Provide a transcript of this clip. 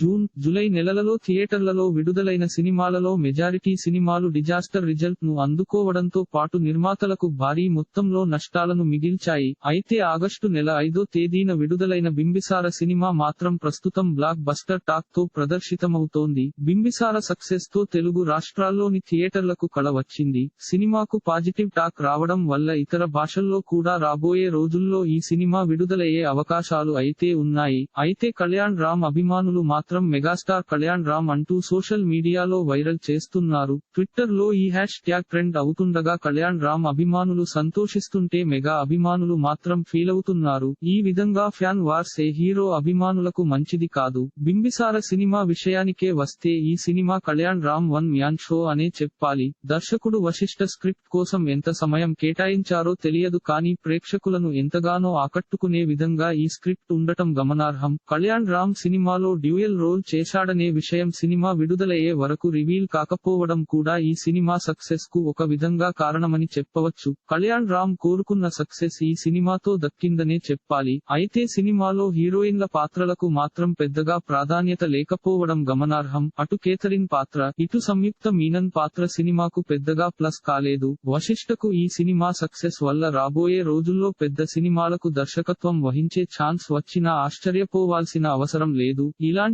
June July నెలలలో థియేటర్లలో విడుదలైన సినిమాలలో మెజారిటీ సినిమాలు డిజాస్టర్ రిజల్ట్ను అందుకోవడంతో పాటు నిర్మాతలకు భారీ మొత్తంలో నష్టాలను మిగిల్చాయి. అయితే ఆగస్టు నెల ఐదో తేదీన విడుదలైన బింబిసార సినిమా మాత్రం ప్రస్తుతం బ్లాక్ బస్టర్ టాక్తో ప్రదర్శితమవుతోంది. బింబిసార సక్సెస్తో తెలుగు రాష్ట్రాల్లోని థియేటర్లకు కళ వచ్చింది. సినిమాకు పాజిటివ్ టాక్ రావడం వల్ల ఇతర భాషల్లో కూడా రాబోయే రోజుల్లో ఈ సినిమా విడుదలయ్యే అవకాశాలు అయితే ఉన్నాయి. అయితే కళ్యాణ్ రామ్ అభిమానులు మాత్రం మెగాస్టార్ కళ్యాణ్ రామ్ అంటూ సోషల్ మీడియాలో వైరల్ చేస్తున్నారు. ట్విట్టర్లో ఈ హ్యాష్ ట్యాగ్ ట్రెండ్ అవుతుండగా కళ్యాణ్ రామ్ అభిమానులు సంతోషిస్తుంటే మెగా అభిమానులు మాత్రం ఫీల్ అవుతున్నారు. ఈ విధంగా ఫ్యాన్ వార్స్ ఏ హీరో అభిమానులకు మంచిది కాదు. బింబిసార సినిమా విషయానికే వస్తే ఈ cinema Kalyan Ram one man show అనే చెప్పాలి. దర్శకుడు వశిష్ట స్క్రిప్ట్ కోసం ఎంత సమయం కేటాయించారో తెలియదు కానీ ప్రేక్షకులను ఎంతగానో ఆకట్టుకునే విధంగా ఈ స్క్రిప్ట్ ఉండటం గమనార్హం. కళ్యాణ్ రామ్ సినిమాలో డ్యూయల్ రోల్ చేశాడనే విషయం సినిమా విడుదలయ్యే వరకు రివీల్ కాకపోవడం కూడా ఈ సినిమా సక్సెస్కు ఒక విధంగా కారణమని చెప్పవచ్చు. కళ్యాణ్ రామ్ కోరుకున్న సక్సెస్ ఈ సినిమాతో దక్కిందనే చెప్పాలి. అయితే సినిమాలో హీరోయిన్ల పాత్రలకు మాత్రం పెద్దగా ప్రాధాన్యత లేకపోవడం గమనార్హం. అటు కేథరిన్ పాత్ర ఇటు సంయుక్త మీనన్ పాత్ర సినిమాకు పెద్దగా ప్లస్ కాలేదు. వశిష్ఠకు ఈ సినిమా సక్సెస్ వల్ల రాబోయే రోజుల్లో పెద్ద సినిమాలకు దర్శకత్వం వహించే ఛాన్స్ వచ్చినా ఆశ్చర్యపోవాల్సిన అవసరం లేదు. ఇలాంటి